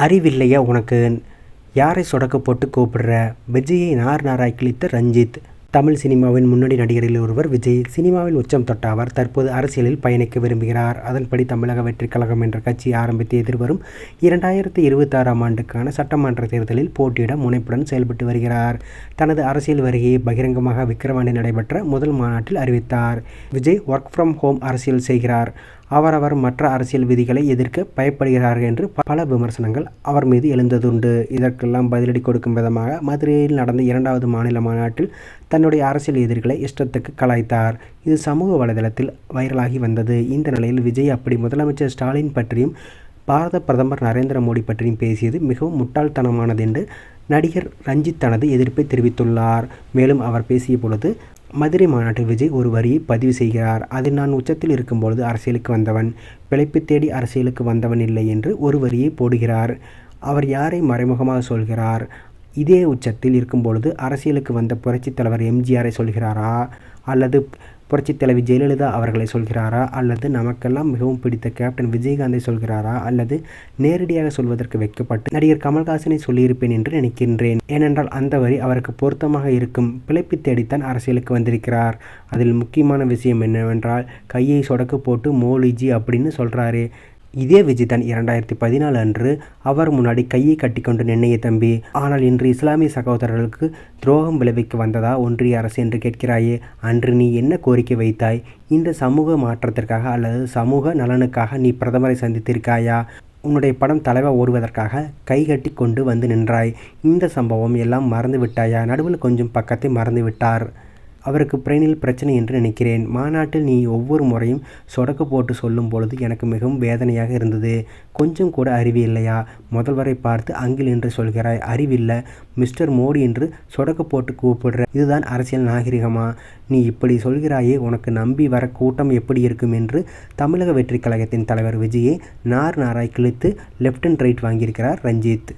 அறிவில்லையா உனக்கு? யாரை சொடக்க போட்டு கூப்பிடுற? விஜயை நார் நாராய் கிழித்த ரஞ்சித். தமிழ் சினிமாவின் முன்னணி நடிகரில் ஒருவர் விஜய். சினிமாவில் உச்சம் தொட்ட அவர் தற்போது அரசியலில் பயணிக்க விரும்புகிறார். அதன்படி தமிழக வெற்றிக் கழகம் என்ற கட்சி ஆரம்பித்து எதிர்வரும் இரண்டாயிரத்தி இருபத்தாறாம் ஆண்டுக்கான சட்டமன்ற தேர்தலில் போட்டியிட முனைப்புடன் செயல்பட்டு வருகிறார். தனது அரசியல் வருகையை பகிரங்கமாக விக்கிரவாண்டி நடைபெற்ற முதல் மாநாட்டில் அறிவித்தார். விஜய் ஒர்க் ஃப்ரம் ஹோம் அரசியல் செய்கிறார். அவரவர் மற்ற அரசியல் விதிகளை எதிர்க்க பயப்படுகிறார்கள் என்று பல விமர்சனங்கள் அவர் மீது எழுந்ததுண்டு. இதற்கெல்லாம் பதிலடி கொடுக்கும் விதமாக மதுரையில் நடந்த இரண்டாவது மாநில மாநாட்டில் தன்னுடைய அரசியல் எதிரிகளை இஷ்டத்துக்கு கலாய்த்தார். இது சமூக வலைதளத்தில் வைரலாகி வந்தது. இந்த நிலையில் விஜய் அப்படி முதலமைச்சர் ஸ்டாலின் பற்றியும் பாரத பிரதமர் நரேந்திர மோடி பற்றியும் பேசியது மிகவும் முட்டாள்தனமானது என்று நடிகர் ரஞ்சித் தனது எதிர்ப்பை தெரிவித்துள்ளார். மேலும் அவர் பேசிய பொழுது மதுரை மாநாட்டில் விஜய் ஒரு வரியை பதிவு செய்கிறார். அதில் நான் உச்சத்தில் இருக்கும்பொழுது அரசியலுக்கு வந்தவன். பிழைப்பு தேடி அரசியலுக்கு வந்தவன் இல்லை என்று ஒரு வரியை போடுகிறார். அவர் யாரை மறைமுகமாக சொல்கிறார்? இதே உச்சத்தில் இருக்கும்பொழுது அரசியலுக்கு வந்த புரட்சித் தலைவர் எம்ஜிஆரை சொல்கிறாரா? அல்லது புரட்சித் தலைவி ஜெயலலிதா அவர்களை சொல்கிறாரா? அல்லது நமக்கெல்லாம் மிகவும் பிடித்த கேப்டன் விஜயகாந்தை சொல்கிறாரா? அல்லது நேரடியாக சொல்வதற்கு வைக்கப்பட்டு நடிகர் கமல்ஹாசனை சொல்லியிருப்பேன் என்று நினைக்கின்றேன். ஏனென்றால் அந்த வரி அவருக்கு பொருத்தமாக இருக்கும். பிழைப்பு தேடித்தான் அரசியலுக்கு வந்திருக்கிறார். அதில் முக்கியமான விஷயம் என்னவென்றால் கையை சொடக்கு போட்டு மோலிஜி அப்படின்னு சொல்கிறாரு இதே விஜய் தான் இரண்டாயிரத்தி பதினாலு அன்று அவர் முன்னாடி கையை கட்டிக்கொண்டு நின்னைய தம்பி. ஆனால் இன்று இஸ்லாமிய சகோதரர்களுக்கு துரோகம் விளைவிக்க வந்ததா ஒன்றிய அரசு என்று கேட்கிறாயே அன்று நீ என்ன கோரிக்கை வைத்தாய்? இந்த சமூக மாற்றத்திற்காக அல்லது சமூக நலனுக்காக நீ பிரதமரை சந்தித்திருக்காயா? உன்னுடைய படம் தலைவா ஓடுவதற்காக கை கட்டி கொண்டு வந்து நின்றாய். இந்த சம்பவம் எல்லாம் மறந்து விட்டாயா? நடுவில் கொஞ்சம் பக்கத்தை மறந்து விட்டார். அவருக்கு பிரெயினில் பிரச்சனை என்று நினைக்கிறேன். மாநாட்டில் நீ ஒவ்வொரு முறையும் சொடக்கு போட்டு சொல்லும் பொழுது எனக்கு மிகவும் வேதனையாக இருந்தது. கொஞ்சம் கூட அறிவு இல்லையா? முதல்வரை பார்த்து அங்கில் என்று சொல்கிறாய். அறிவில்லை. மிஸ்டர் மோடி என்று சொடக்கு போட்டு கூப்பிடுற இதுதான் அரசியல் நாகரிகமா? நீ இப்படி சொல்கிறாயே உனக்கு நம்பி வர கூட்டம் எப்படி இருக்கும் என்று தமிழக வெற்றி கழகத்தின் தலைவர் விஜயை நார் நாராய் கிழித்து லெஃப்ட் அண்ட் ரைட் வாங்கியிருக்கிறார் ரஞ்சித்.